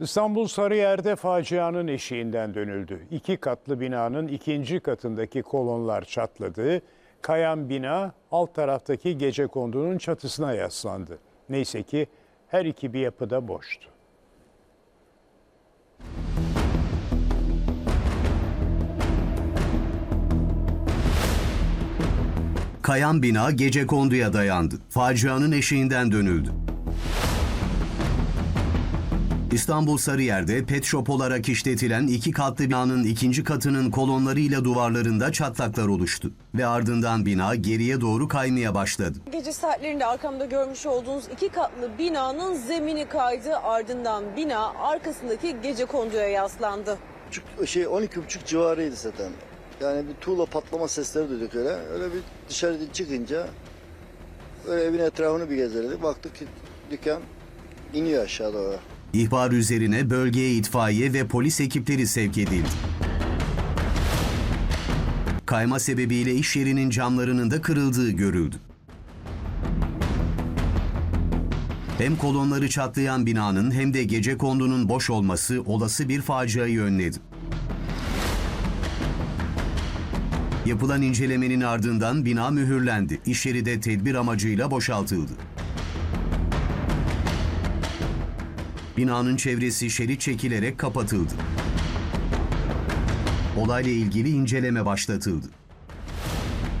İstanbul Sarıyer'de facianın eşiğinden dönüldü. İki katlı binanın ikinci katındaki kolonlar çatladı. Kayan bina alt taraftaki gece kondunun çatısına yaslandı. Neyse ki her iki bir yapıda boştu. Kayan bina gece konduya dayandı. Facianın eşiğinden dönüldü. İstanbul Sarıyer'de pet shop olarak işletilen iki katlı binanın ikinci katının kolonlarıyla duvarlarında çatlaklar oluştu. Ve ardından bina geriye doğru kaymaya başladı. Gece saatlerinde arkamda görmüş olduğunuz iki katlı binanın zemini kaydı. Ardından bina arkasındaki gece konduya yaslandı. buçuk şey 12 buçuk civarıydı zaten. Yani bir tuğla patlama sesleri duyduk öyle. Öyle bir dışarı çıkınca öyle evin etrafını bir gezerdik. Baktık ki dükkan iniyor aşağı doğru. İhbar üzerine bölgeye itfaiye ve polis ekipleri sevk edildi. Kayma sebebiyle iş yerinin camlarının da kırıldığı görüldü. Hem kolonları çatlayan binanın hem de gece kondunun boş olması olası bir faciayı önledi. Yapılan incelemenin ardından bina mühürlendi. İş yeri de tedbir amacıyla boşaltıldı. Binanın çevresi şerit çekilerek kapatıldı. Olayla ilgili inceleme başlatıldı.